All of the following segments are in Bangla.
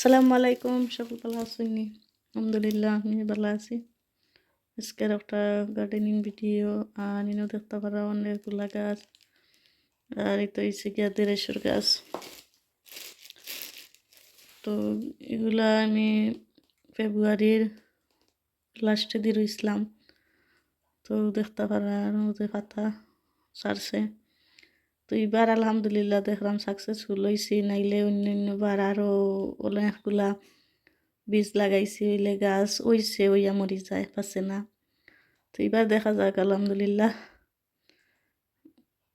আসসালামু আলাইকুম, সকল ভালো আছেন আলহামদুলিল্লাহ আমি ভালো আছি। আজকের একটা গার্ডেনিং ভিডিও আর ইনো দেখতে পারা অনেকগুলা গাছ। আর এই তো হচ্ছে গিয়া দেড়েশ্বর গাছ। তো এগুলা আমি ফেব্রুয়ারির লাস্টে দিয়ে রইছিলাম। তো দেখতে পারা যে পাতা সারছে তো এবার আলহামদুলিল্লাহ দেখলাম সাকসেসফুল হয়েছি নাইলে অন্যান্যবার আরও অনেকগুলা বীজ লাগাইছি, হইলে গাছ ওইছে ওইয়া মরি যায় পাচ্ছে না। তো এবার দেখা যাক, আলহামদুলিল্লাহ।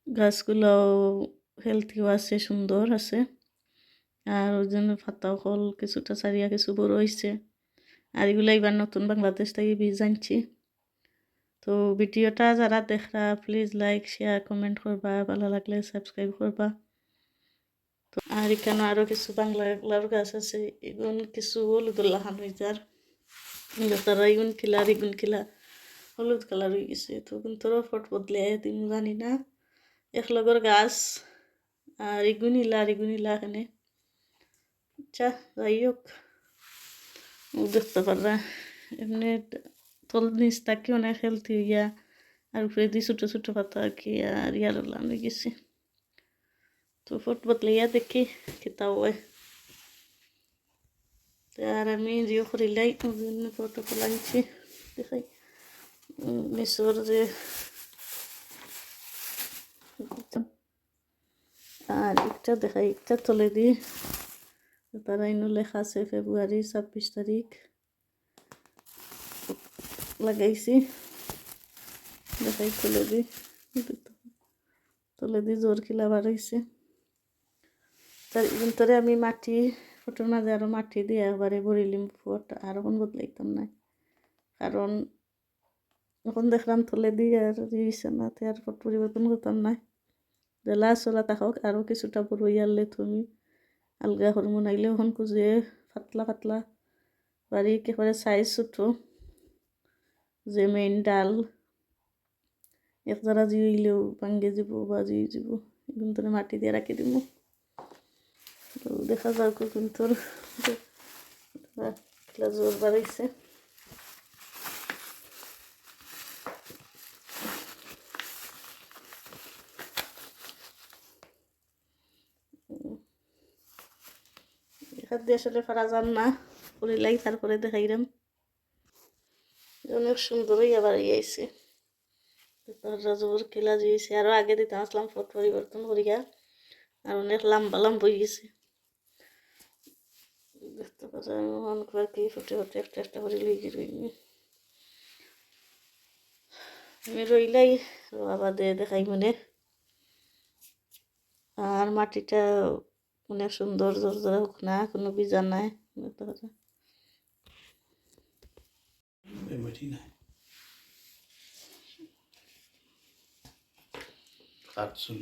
গাছগুলো হেলথিও আছে, সুন্দর আছে। আর ওই জন্য পাতাও ফল কিছুটা সারিয়া কিছু বড় হয়েছে আর এগুলো এবার নতুন বাংলাদেশ থেকে বীজ আনছি। তো ভিডিওটা যারা দেখরা প্লিজ লাইক শেয়ার কমেন্ট করবা ভালো লাগলে সাবস্ক্রাইব করবা তো আর এখানে আরও কিছু বাংলা গাছ আছে এগুন কিছু হলুদুল্লাহ যার তারা ইগুন কিলা আর ইগুন কিলা, হলুদ কালার হয়ে গেছে। তো কিন্তু ফট বদলে তুমি জানি না। এক লগর গাছ আর ইগুন ইলা আর ইগুন ইলা এখানে আচ্ছা যাই হোক দেখতে পাররা এমনি তল নিচ তাকে অনেক হেলথি হইয়া আর উপরে দিয়ে ছোটো ছোটো পাতা আর কি আর ইয়ার লাগানো গেছে তো ফট বদলাইয়া দেখি কিতা হয় আর আমি জিও করিলাই ফটো আনছি দেখাই মিশর যে আর একটা দেখাই একটা তলে দিয়ে তারা লেখা আছে ফেব্রুয়ারি ছাব্বিশ তারিখ লাগাইছি। দেখাই, তুলে দি তুলে দি জোর খিলা বার হয়েছে তার ভিতরে আমি মাটি ফটোর মাঝে আরও মাটি দিয়ে একবারে ভরিলিম ফট আর এখন বদলাইতাম না কারণ এখন দেখলাম তুলে দিয়ে আর না আর ফট পরিবর্তন করতাম না জেলা চলা থাকক আরও কিছুটা বড় ইয়ারলে তুমি আলগা হরমোন আইলে এখন খুঁজে পাতলা পাতলা বাড়ি একেবারে সাইজ ছোটো। যে মেইন ডাল। এক যারা জিইলেও ভাঙ্গে যাব বা জুই যাব কিন্তু মাটি দিয়ে রাখি দিব দেখা যাক কিন্তু জোর বাড়াইছে। এখান দিয়ে আসলে ফারা যান না করিলাই তারপরে দেখাইলাম অনেক সুন্দরই আবার ইয়েছে রাজুর কিলা দিয়েছে আরও আগে দিতে আসলাম ফট পরিবর্তন করিয়া, আর অনেক লম্বা লম্বা হয়ে গেছে। দেখতে পাচ্ছি মন করে কি ফুটে ফুটে একটা একটা করে লুই রইনি আমি রইলাই বাবা দে দেখাই মনে। আর মাটিটা অনেক সুন্দর, জোর জোর না, কোনো বীজা নাই। দেখতে পাচ্ছি? መዲና ጣርሱን